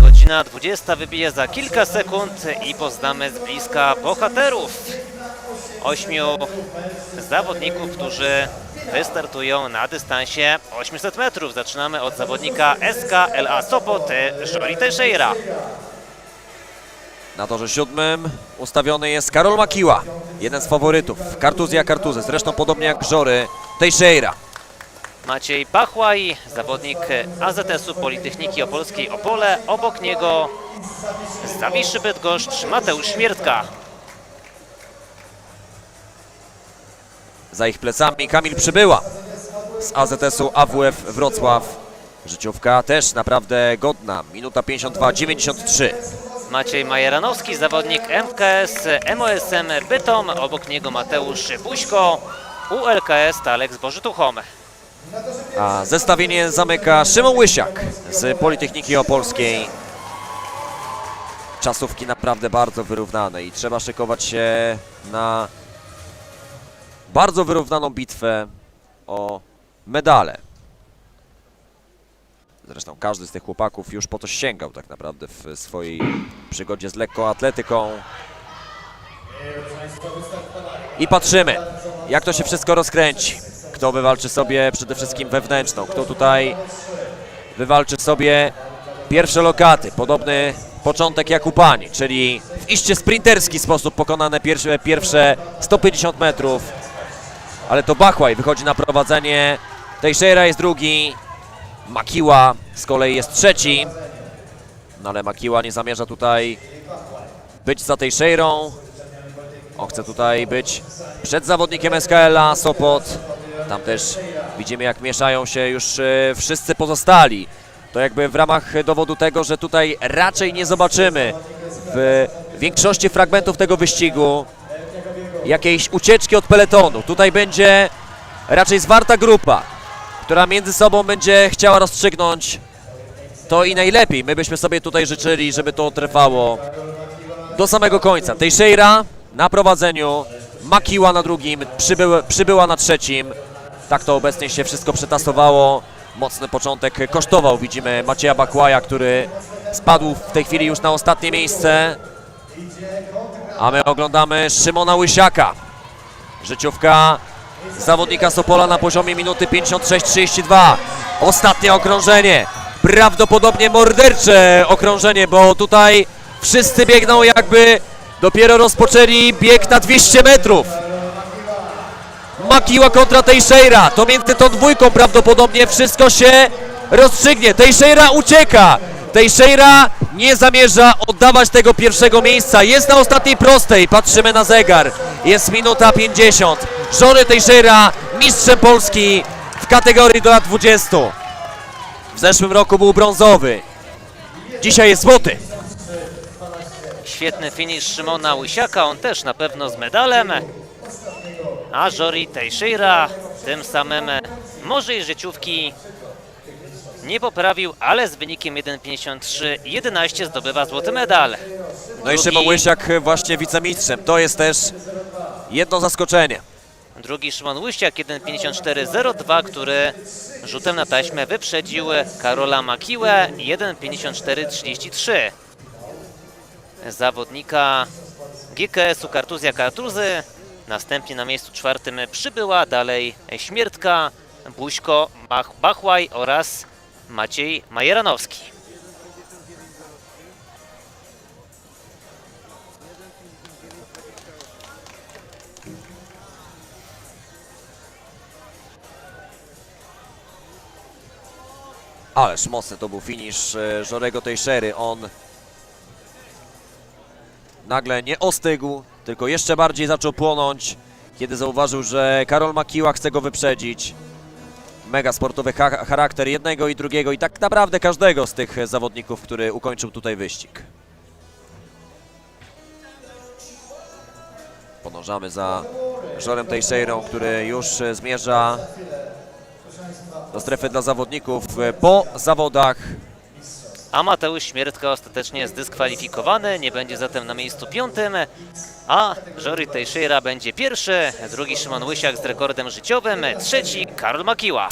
Godzina 20 wybije za kilka sekund i poznamy z bliska bohaterów. Ośmiu zawodników, którzy wystartują na dystansie 800 metrów. Zaczynamy od zawodnika SKLA Sopot, Jory Teixeira. Na torze siódmym ustawiony jest Karol Makiła, jeden z faworytów. Kartuzja Kartuzes, zresztą podobnie jak Żory Teixeira. Maciej Pachłaj, zawodnik AZS-u Politechniki Opolskiej Opole. Obok niego z Zawiszy Bydgoszcz Mateusz Śmiertka. Za ich plecami Kamil Przybyła z AZS-u AWF Wrocław. Życiówka też naprawdę godna. Minuta 52-93. Maciej Majeranowski, zawodnik MKS MOSM Bytom. Obok niego Mateusz Buźko, ULKS Talek z Bożytuchom. A zestawienie zamyka Szymon Łysiak z Politechniki Opolskiej. Czasówki naprawdę bardzo wyrównane i trzeba szykować się na bardzo wyrównaną bitwę o medale. Zresztą każdy z tych chłopaków już po to sięgał tak naprawdę w swojej przygodzie z lekkoatletyką. I patrzymy, jak to się wszystko rozkręci. Kto wywalczy sobie przede wszystkim wewnętrzną, kto tutaj wywalczy sobie pierwsze lokaty. Podobny początek jak u pani, czyli w iście sprinterski sposób pokonane pierwsze, pierwsze 150 metrów. Ale to Bachłaj wychodzi na prowadzenie. Teixeira jest drugi. Makiła z kolei jest trzeci. No ale Makiła nie zamierza tutaj być za Teixeirą. On chce tutaj być przed zawodnikiem SKL-a Sopot. Tam też widzimy jak mieszają się już e, wszyscy pozostali. To jakby w ramach dowodu tego, że tutaj raczej nie zobaczymy w większości fragmentów tego wyścigu jakiejś ucieczki od peletonu. Tutaj będzie raczej zwarta grupa, która między sobą będzie chciała rozstrzygnąć to i najlepiej. My byśmy sobie tutaj życzyli, żeby to trwało do samego końca. Teixeira na prowadzeniu, Makiła na drugim, przybył, przybyła na trzecim. Tak to obecnie się wszystko przetasowało. Mocny początek kosztował. Widzimy Macieja Bakłaja, który spadł w tej chwili już na ostatnie miejsce. A my oglądamy Szymona Łysiaka. Życiówka zawodnika Sopola na poziomie minuty 56-32. Ostatnie okrążenie. Prawdopodobnie mordercze okrążenie, bo tutaj wszyscy biegną jakby dopiero rozpoczęli bieg na 200 metrów. Makiła kontra Teixeira. To między tą dwójką prawdopodobnie wszystko się rozstrzygnie. Teixeira ucieka. Teixeira nie zamierza oddawać tego pierwszego miejsca. Jest na ostatniej prostej. Patrzymy na zegar. Jest minuta 50. Żony Teixeira mistrzem Polski w kategorii do lat 20. W zeszłym roku był brązowy. Dzisiaj jest złoty. Świetny finisz Szymona Łysiaka, on też na pewno z medalem. A Jory Teixeira tym samym może i życiówki nie poprawił, ale z wynikiem 1.53.11 zdobywa złoty medal. No i Szymon Łysiak właśnie wicemistrzem. To jest też jedno zaskoczenie. Drugi Szymon Łysiak 1.54.02, który rzutem na taśmę wyprzedził Karola Makiłę 1.54.33. Zawodnika GKS-u Kartuzja Kartuzy. Następnie na miejscu czwartym przybyła dalej Śmiertka, Buźko, Bach, Bachłaj oraz Maciej Majeranowski. Ależ mocny to był finisz e, Żorego Teixery. On nagle nie ostygł, tylko jeszcze bardziej zaczął płonąć, kiedy zauważył, że Karol Makiła chce go wyprzedzić. Mega sportowy cha charakter jednego i drugiego i tak naprawdę każdego z tych zawodników, który ukończył tutaj wyścig. Podążamy za Żorem Teixeirą, który już e, zmierza do strefy dla zawodników e, po zawodach. A Mateusz Śmiertka ostatecznie jest dyskwalifikowany, nie będzie zatem na miejscu piątym, a Jory Teixeira będzie pierwszy, drugi Szymon Łysiak z rekordem życiowym, trzeci Karol Makiła.